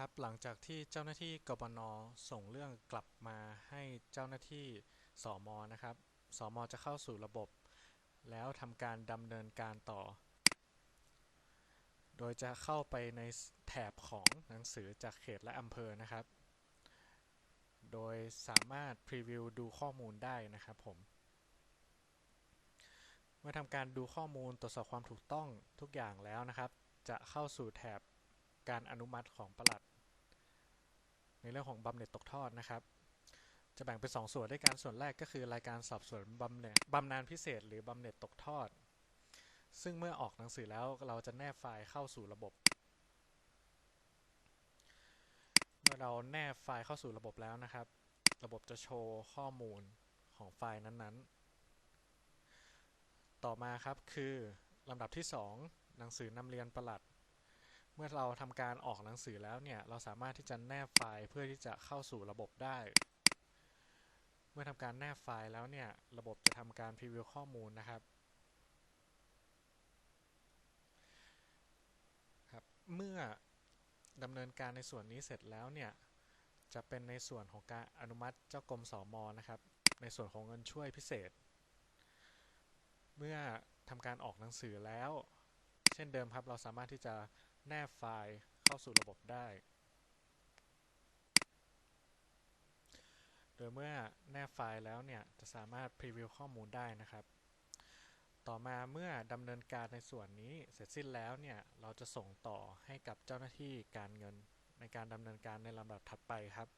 ครับ หลังจากที่เจ้าหน้าที่กบนส่งเรื่องกลับมาให้เจ้าหน้าที่สมนะครับสมจะเข้าสู่ระบบ แล้วทำการดำเนินการต่อ โดยจะเข้าไปในแถบของหนังสือจากเขตและอำเภอนะครับ โดยสามารถพรีวิวดูข้อมูลได้นะครับผมเมื่อทำการดูข้อมูลตรวจสอบความถูกต้องทุกอย่างแล้วนะครับ จะเข้าสู่แถบ การอนุมัติของปลัด ในเรื่องของบำเหน็จตกทอดนะครับ จะแบ่งเป็น 2 ส่วนด้วยกันส่วนแรกก็คือรายการสอบสวนบำเหน็จบำนาญพิเศษ หรือบำเหน็จตกทอด ซึ่งเมื่อออกหนังสือแล้วเราจะแนบไฟล์เข้าสู่ระบบ เมื่อเราแนบไฟล์เข้าสู่ระบบแล้วนะครับ ระบบจะโชว์ข้อมูลของไฟล์นั้นๆต่อมาครับคือลำดับที่ 2 หนังสือนำเรียนประหลัด มื่อเราทำการออกหนังสือแล้วเนี่ย เราสามารถที่จะแนบไฟล์เพื่อที่จะเข้าสู่ระบบได้ เมื่อทำการแนบไฟล์แล้วเนี่ย ระบบจะทำการพรีวิวข้อมูลนะครับครับ เมื่อดำเนินการในส่วนนี้เสร็จแล้วเนี่ย จะเป็นในส่วนของการอนุมัติเจ้ากรมสอมอนะครับ ในส่วนของเงินช่วยพิเศษ เมื่อทำการออกหนังสือแล้ว เช่นเดิมครับ เราสามารถที่จะ แนบไฟล์เข้าสู่ระบบได้ โดยเมื่อแนบไฟล์แล้วเนี่ย จะสามารถพรีวิวข้อมูลได้นะครับ ต่อมาเมื่อดำเนินการในส่วนนี้เสร็จสิ้นแล้วเนี่ย เราจะส่งต่อให้กับเจ้าหน้าที่การเงินในการดำเนินการในลำดับถัดไปครับ